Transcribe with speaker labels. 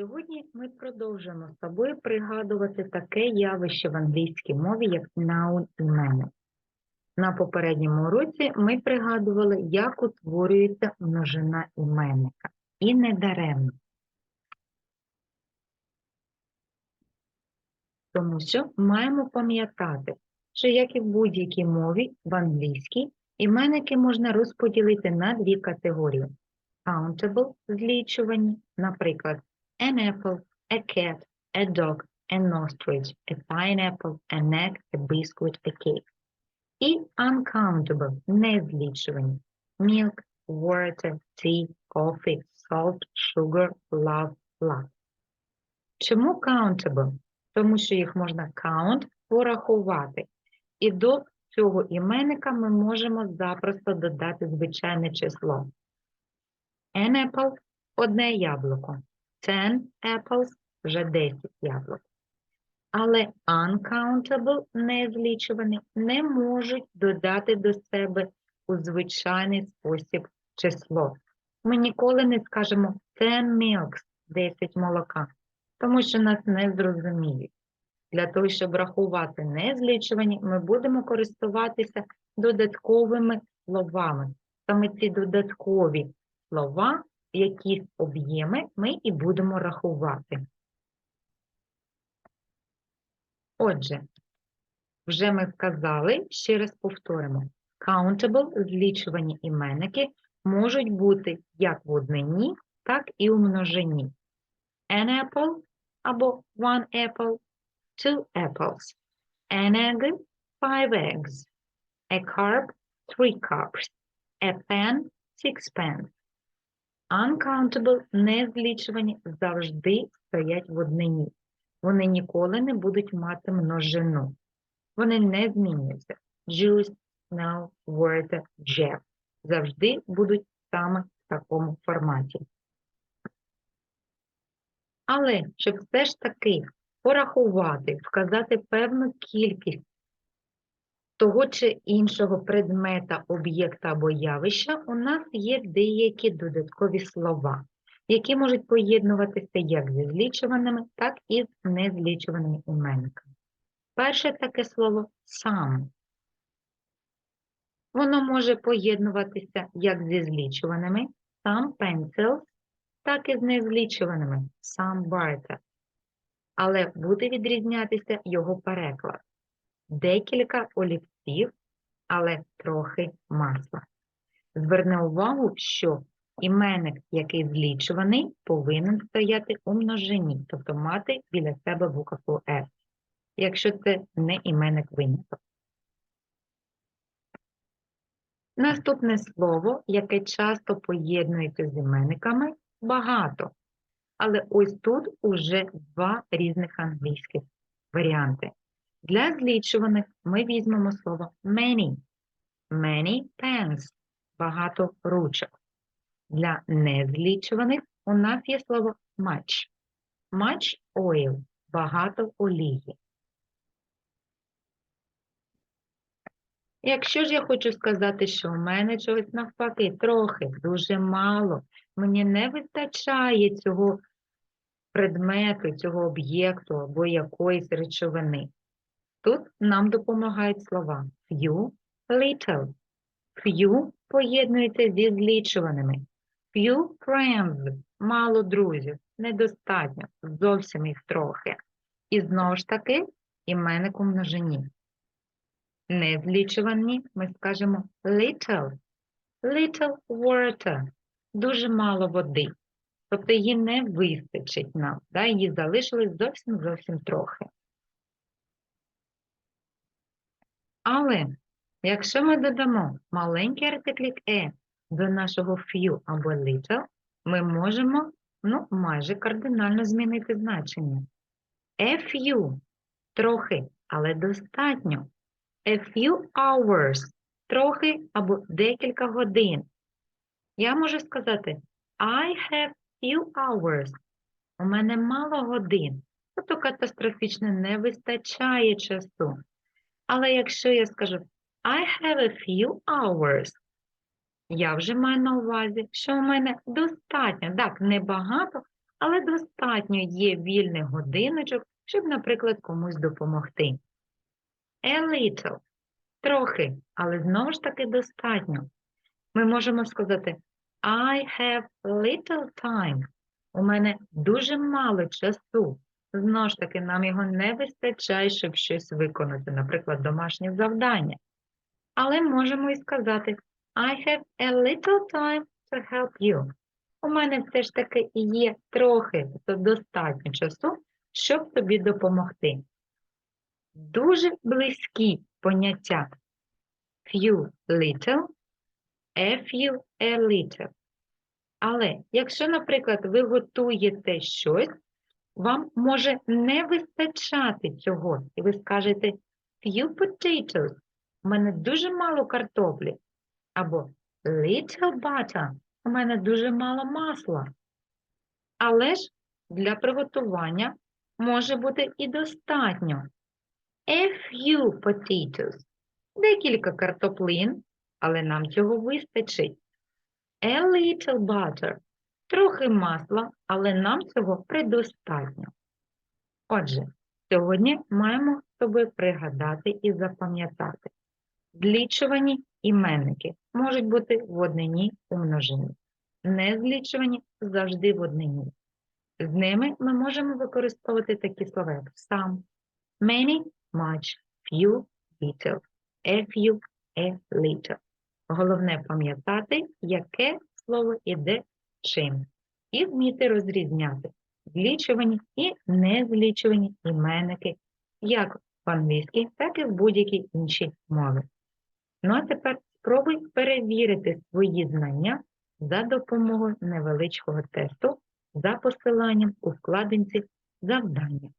Speaker 1: Сьогодні ми продовжуємо з тобою пригадувати таке явище в англійській мові, як noun іменник. На попередньому уроці ми пригадували, як утворюється множина іменника. І не даремно. Тому що маємо пам'ятати, що як і в будь-якій мові, в англійській, іменники можна розподілити на дві категорії. Countable – злічувані, наприклад, an apple, a cat, a dog, an ostrich, a pineapple, an egg, a biscuit, a cake. І uncountable – незлічувані. Milk, water, tea, coffee, salt, sugar, love, love. Чому countable? Тому що їх можна count – порахувати. І до цього іменника ми можемо запросто додати звичайне число. An apple – одне яблуко. Ten apples – вже 10 яблук. Але uncountable, незлічувані, не можуть додати до себе у звичайний спосіб число. Ми ніколи не скажемо ten milks – 10 молока, тому що нас не зрозуміють. Для того, щоб рахувати незлічувані, ми будемо користуватися додатковими словами. Саме ці додаткові слова, які об'єми ми і будемо рахувати. Отже, вже ми сказали, ще раз повторимо. Countable, злічувані іменники, можуть бути як в однині, так і у множині. An apple або one apple, two apples. An egg, five eggs. A cup, three cups. A pen, six pens. Uncountable, незлічувані, завжди стоять в однині. Вони ніколи не будуть мати множину. Вони не змінюються. Juice, snow, water, Jeff. Завжди будуть саме в такому форматі. Але, щоб все ж таки порахувати, вказати певну кількість того чи іншого предмета, об'єкта або явища, у нас є деякі додаткові слова, які можуть поєднуватися як зі злічуваними, так і з незлічуваними іменниками. Перше таке слово some. Воно може поєднуватися як зі злічуваними some pencils, так і з незлічуваними some butter. Але буде відрізнятися його переклад. Декілька олівців, але трохи масла. Зверни увагу, що іменник, який злічуваний, повинен стояти у множині, тобто мати біля себе буковку F, якщо це не іменник виняток. Наступне слово, яке часто поєднується з іменниками, багато. Але ось тут уже два різних англійських варіанти. Для злічуваних ми візьмемо слово many. Many pens – багато ручок. Для незлічуваних у нас є слово much. Much oil – багато олії. Якщо ж я хочу сказати, що у мене чогось навпаки трохи, дуже мало, мені не вистачає цього предмету, цього об'єкту або якоїсь речовини. Тут нам допомагають слова few, little. Few поєднується зі злічуваними. Few friends – мало друзів, недостатньо, зовсім їх трохи. І знову ж таки іменник у множині. Незлічувані ми скажемо little. Little water – дуже мало води. Тобто її не вистачить нам, да? її залишилось зовсім-зовсім трохи. Але якщо ми додамо маленький артиклік «е» до нашого few або little, ми можемо ну, майже кардинально змінити значення. A few – трохи, але достатньо. A few hours – трохи або декілька годин. Я можу сказати I have few hours. У мене мало годин. Тобто катастрофічно не вистачає часу. Але якщо я скажу I have a few hours, я вже маю на увазі, що у мене достатньо, так, небагато, але достатньо є вільних годиночок, щоб, наприклад, комусь допомогти. A little – трохи, але знову ж таки достатньо. Ми можемо сказати I have little time. У мене дуже мало часу. Знову ж таки, нам його не вистачає, щоб щось виконати, наприклад, домашнє завдання. Але можемо і сказати I have a little time to help you. У мене все ж таки є трохи, тобто достатньо часу, щоб тобі допомогти. Дуже близькі поняття few little, a few a little. Але якщо, наприклад, ви готуєте щось, вам може не вистачати цього, і ви скажете few potatoes, у мене дуже мало картоплі, або little butter, у мене дуже мало масла. Але ж для приготування може бути і достатньо. A few potatoes, декілька картоплин, але нам цього вистачить. A little butter, трохи масла, але нам цього предостатньо. Отже, сьогодні маємо з пригадати і запам'ятати. Злічувані іменники можуть бути в однині у множині. Незлічувані завжди в однині. З ними ми можемо використовувати такі слова, як some, many, much, few, little, a few, a little. Головне пам'ятати, яке слово іде чим, і вміти розрізняти злічувані і незлічувані іменники, як в англійській, так і в будь-якій іншій мові. Ну а тепер спробуй перевірити свої знання за допомогою невеличкого тесту за посиланням у вкладинці завдання.